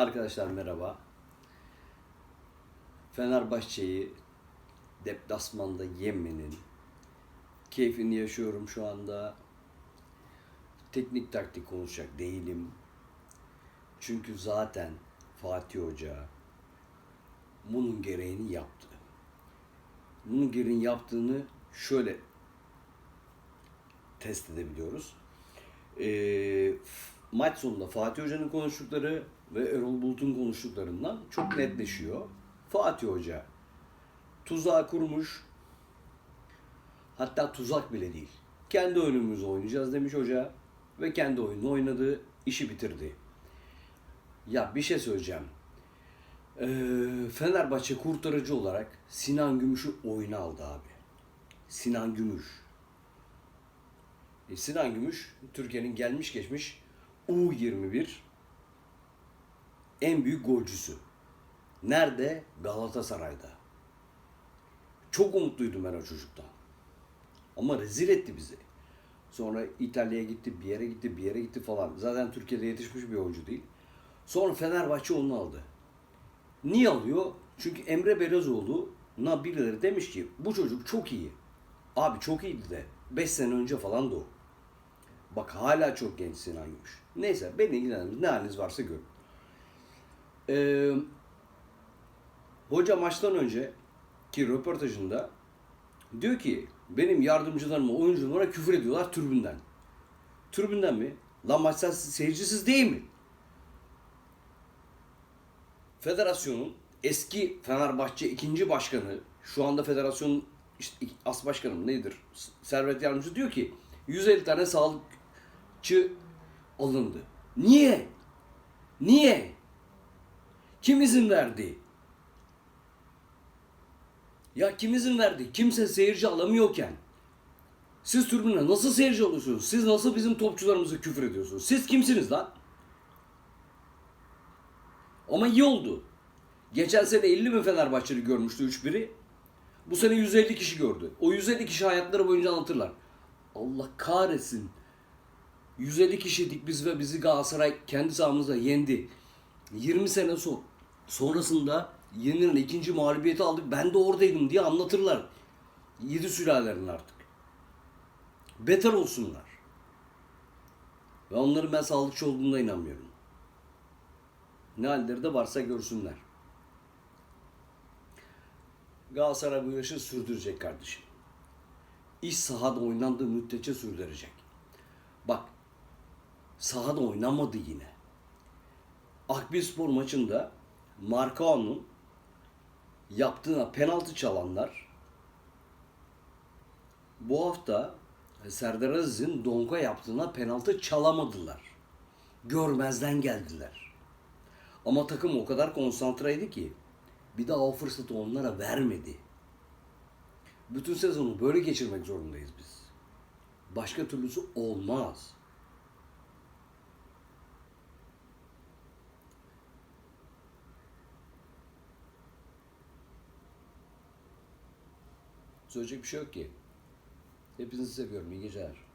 Arkadaşlar merhaba. Fenerbahçe'yi deplasmanda yenmenin keyfini yaşıyorum şu anda. Teknik taktik konuşacak değilim. Çünkü zaten Fatih Hoca bunun gereğini yaptı. Bunun gereğini yaptığını şöyle test edebiliyoruz. Ee, maç sonunda Fatih Hoca'nın konuştukları ve Erol Bulut'un konuştuklarından çok netleşiyor. Fatih Hoca tuzağı kurmuş. Hatta tuzak bile değil. Kendi oyunumuzu oynayacağız demiş hoca ve kendi oyununu oynadı, işi bitirdi. Ya bir şey söyleyeceğim. Ee, Fenerbahçe kurtarıcı olarak Sinan Gümüş'ü oyuna aldı abi. Sinan Gümüş. E, Sinan Gümüş Türkiye'nin gelmiş geçmiş U21 en büyük golcüsü. Nerede? Galatasaray'da. Çok umutluydum ben o çocuktan. Ama rezil etti bizi. Sonra İtalya'ya gitti, bir yere gitti, bir yere gitti falan. Zaten Türkiye'de yetişmiş bir oyuncu değil. Sonra Fenerbahçe onu aldı. Niye alıyor? Çünkü Emre Belezoğlu'na birileri demiş ki bu çocuk çok iyi. Abi çok iyiydi de 5 sene önce falan da o. Bak hala çok genç Sinan Gümüş. Neyse beni ilgilendirmez. Ne haliniz varsa görün. Ee, hoca maçtan önce ki röportajında diyor ki benim yardımcılarıma, oyuncularıma küfür ediyorlar tribünden. Tribünden mi? Lan maçlar seyircisiz değil mi? Federasyonun eski Fenerbahçe ikinci başkanı, şu anda federasyonun işte as başkanı nedir? Servet Yardımcı diyor ki 150 tane sağlıkçı alındı. Niye? Niye? Kim izin verdi? Ya kim izin verdi? Kimse seyirci alamıyorken siz tribüne nasıl seyirci oluyorsunuz? Siz nasıl bizim topçularımıza küfür ediyorsunuz? Siz kimsiniz lan? Ama iyi oldu. Geçen sene 50 bin Fenerbahçeli görmüştü 3-1'i. Bu sene 150 kişi gördü. O 150 kişi hayatları boyunca anlatırlar. Allah kahretsin. 150 kişiydik biz ve bizi Galatasaray kendi sahamızda yendi. 20 sene son sonrasında yenilen ikinci mağlubiyeti aldık. Ben de oradaydım diye anlatırlar. Yedi sülalerin artık. Beter olsunlar. Ve onların ben sağlıkçı olduğuna inanmıyorum. Ne halleri de varsa görsünler. Galatasaray bu yarışı sürdürecek kardeşim. İş sahada oynandığı müddetçe sürdürecek. Bak sahada oynamadı yine. Akbilspor maçında Markao'nun yaptığına penaltı çalanlar bu hafta Serdar Aziz'in Donka yaptığına penaltı çalamadılar. Görmezden geldiler. Ama takım o kadar konsantreydi ki bir daha o fırsatı onlara vermedi. Bütün sezonu böyle geçirmek zorundayız biz. Başka türlüsü olmaz. Söyleyecek bir şey yok ki. Hepinizi seviyorum. İyi geceler.